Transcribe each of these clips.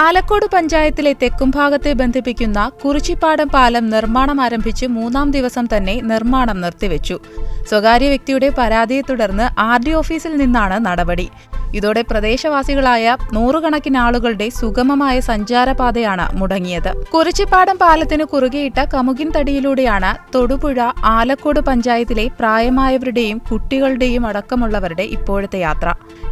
ആലക്കോട് പഞ്ചായത്തിലെ തെക്കും ഭാഗത്തെ ബന്ധിപ്പിക്കുന്ന കുറിച്ചിപ്പാടം പാലം നിർമ്മാണം ആരംഭിച്ച് മൂന്നാം ദിവസം തന്നെ നിർമ്മാണം നിർത്തിവെച്ചു. സ്വകാര്യ വ്യക്തിയുടെ പരാതിയെ തുടർന്ന് ആർ ഡി ഓഫീസിൽ നിന്നാണ് നടപടി. ഇതോടെ പ്രദേശവാസികളായ നൂറുകണക്കിന് ആളുകളുടെ സുഗമമായ സഞ്ചാരപാതയാണ് മുടങ്ങിയത്. കുറിച്ചിപ്പാടം പാലത്തിന് കുറുകെയിട്ട കമുകിൻ തടിയിലൂടെയാണ് തൊടുപുഴ ആലക്കോട് പഞ്ചായത്തിലെ പ്രായമായവരുടെയും കുട്ടികളുടെയും അടക്കമുള്ളവരുടെ ഇപ്പോഴത്തെ യാത്ര.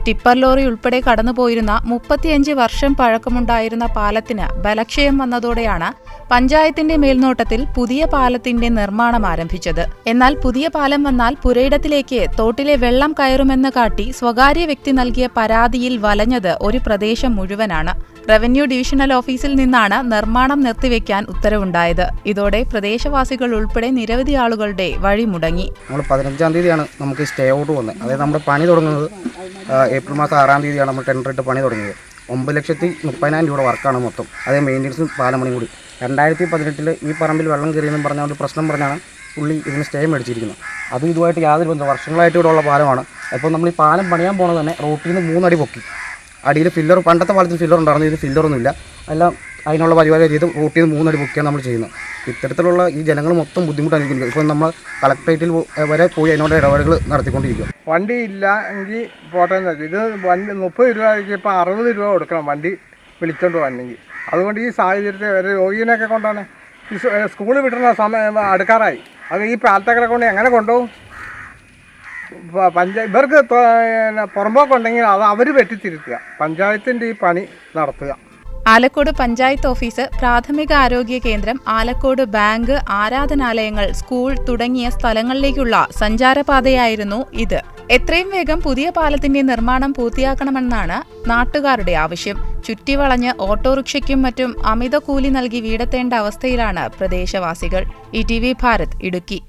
ടിപ്പർ ലോറി ഉൾപ്പെടെ കടന്നുപോയിരുന്ന മുപ്പത്തിയഞ്ച് വർഷം പഴക്കമുണ്ടായിരുന്ന പാലത്തിന് ബലക്ഷയം വന്നതോടെയാണ് പഞ്ചായത്തിന്റെ മേൽനോട്ടത്തിൽ പുതിയ പാലത്തിന്റെ നിർമ്മാണം ആരംഭിച്ചത്. എന്നാൽ പുതിയ പാലം വന്നാൽ പുരയിടത്തിലേക്ക് തോട്ടിലെ വെള്ളം കയറുമെന്ന് കാട്ടി സ്വകാര്യ വ്യക്തി നൽകിയ പരാതിയിൽ വലഞ്ഞത് ഒരു പ്രദേശം മുഴുവനാണ്. റവന്യൂ ഡിവിഷണൽ ഓഫീസിൽ നിന്നാണ് നിർമ്മാണം നിർത്തിവെക്കാൻ ഉത്തരവുണ്ടായത്. ഇതോടെ പ്രദേശവാസികൾ ഉൾപ്പെടെ നിരവധി ആളുകളുടെ വഴി മുടങ്ങി. നമ്മൾ പതിനഞ്ചാം തീയതിയാണ് നമുക്ക് സ്റ്റേ ഔട്ട് വന്നത്. അതായത് നമ്മുടെ പണി തുടങ്ങുന്നത് ഏപ്രിൽ മാസം ആറാം തീയതിയാണ് നമ്മൾ ടെൻഡർ ഇട്ട് പണി തുടങ്ങിയത്. ഒമ്പത് ലക്ഷത്തി മുപ്പതിനായിരം രൂപയുടെ വർക്കാണ് മൊത്തം. അതേ മെയിന്റെനൻസും പാലമണിയും കൂടി. രണ്ടായിരത്തി പതിനെട്ടിൽ ഈ പറമ്പിൽ വെള്ളം കയറിയെന്നും പറഞ്ഞ ഒരു പ്രശ്നം പറഞ്ഞാണ് പുള്ളി ഇതിന് സ്റ്റേ മേടിച്ചിരിക്കുന്നത്. അതും ഇതുമായിട്ട് യാതൊരു ബന്ധം വർഷങ്ങളായിട്ട് ഇവിടെ ഉള്ള പാലമാണ്. അപ്പോൾ നമ്മൾ ഈ പാലം പണിയാൻ പോകുന്നത് തന്നെ റോട്ടിൽ നിന്ന് മൂന്നടി പൊക്കി. അടിയിൽ ഫില്ലർ പണ്ടത്തെ പാലത്തിൽ ഫില്ലർ ഉണ്ടായിരുന്നു. ഇത് ഫില്ലറൊന്നുമില്ല എല്ലാം അതിനുള്ള പരിപാടി ചെയ്ത് റൂട്ടിൽ നിന്ന് മൂന്നടി ബുക്കാണ് നമ്മൾ ചെയ്യുന്നത് ഇത്തരത്തിലുള്ള ഈ ജനങ്ങൾ മൊത്തം ബുദ്ധിമുട്ട് അനുഭവിക്കുന്നത് ഇപ്പോൾ നമ്മൾ കളക്ട്രേറ്റിൽ വരെ പോയി അതിനോട് ഇടപാടുകൾ നടത്തിക്കൊണ്ടിരിക്കും വണ്ടി ഇല്ല എങ്കിൽ പോട്ടെ ഇത് വണ്ടി മുപ്പത് രൂപയ്ക്ക് ഇപ്പോൾ അറുപത് രൂപ കൊടുക്കണം വണ്ടി വിളിച്ചോണ്ട് വന്നെങ്കിൽ അതുകൊണ്ട് ഈ സാഹചര്യത്തിൽ ഒരു രോഗിനെയൊക്കെ കൊണ്ടാണ് സ്കൂളിൽ വിട്ടുന്ന സമയം അടുക്കാറായി. അത് ഈ പാലത്തേക്കടെ കൊണ്ട് എങ്ങനെ കൊണ്ടുപോകും? പഞ്ചായ ഇവർക്ക് പുറമ്പോക്കുണ്ടെങ്കിൽ അത് അവർ വെട്ടിത്തിരുത്തുക പഞ്ചായത്തിന്റെ ഈ പണി നടത്തുക. ആലക്കോട് പഞ്ചായത്ത് ഓഫീസ് പ്രാഥമിക ആരോഗ്യ കേന്ദ്രം ആലക്കോട് ബാങ്ക് ആരാധനാലയങ്ങൾ സ്കൂൾ തുടങ്ങിയ സ്ഥലങ്ങളിലേക്കുള്ള സഞ്ചാരപാതയായിരുന്നു ഇത്. എത്രയും വേഗം പുതിയ പാലത്തിന്റെ നിർമ്മാണം പൂർത്തിയാക്കണമെന്നാണ് നാട്ടുകാരുടെ ആവശ്യം. ചുറ്റിവളഞ്ഞ് ഓട്ടോറിക്ഷയ്ക്കും മറ്റും അമിത കൂലി നൽകി വീടെത്തേണ്ട അവസ്ഥയിലാണ് പ്രദേശവാസികൾ. E T V Bharat Idukki.